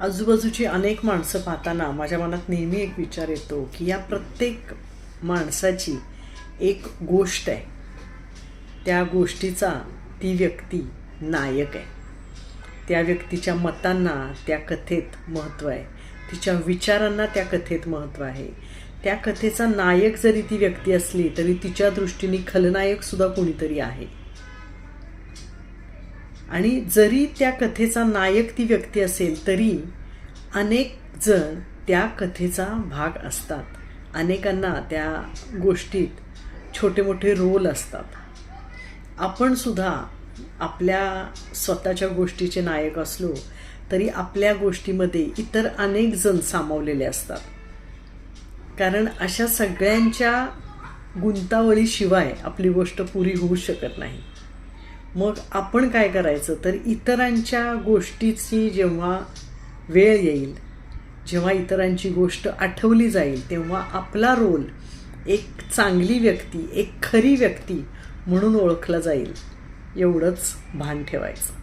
आजूबाजूची अनेक माणसं पाहताना माझ्या मनात नेहमी एक विचार येतो की या प्रत्येक माणसाची एक गोष्ट आहे. त्या गोष्टीचा ती व्यक्ती नायक आहे. त्या व्यक्तीच्या मतांना त्या कथेत महत्त्व आहे. तिच्या विचारांना त्या कथेत महत्त्व आहे. त्या कथेचा नायक जरी ती व्यक्ती असली तरी तिच्या दृष्टीने खलनायकसुद्धा कोणीतरी आहे. आणि जरी त्या कथेचा नायक ती व्यक्ती असेल तरी अनेक जण त्या कथेचा भाग असतात. अनेकांना त्या गोष्टीत छोटे मोठे रोल असतात. आपण सुद्धा आपल्या स्वतःच्या गोष्टीचे नायक असलो तरी आपल्या गोष्टीमध्ये इतर अनेक जण सामावलेले असतात. कारण अशा सगळ्यांच्या गुंतावळीशिवाय आपली गोष्ट पुरी होऊ शकत नाही. मग आपण काय करायचं? तर इतरांच्या गोष्टीची जेव्हा वेळ येईल जेव्हा इतरांची गोष्ट आठवली जाईल तेव्हा आपला रोल एक चांगली व्यक्ती एक खरी व्यक्ती म्हणून ओळखला जाईल. एवढंच भान ठेवायचं.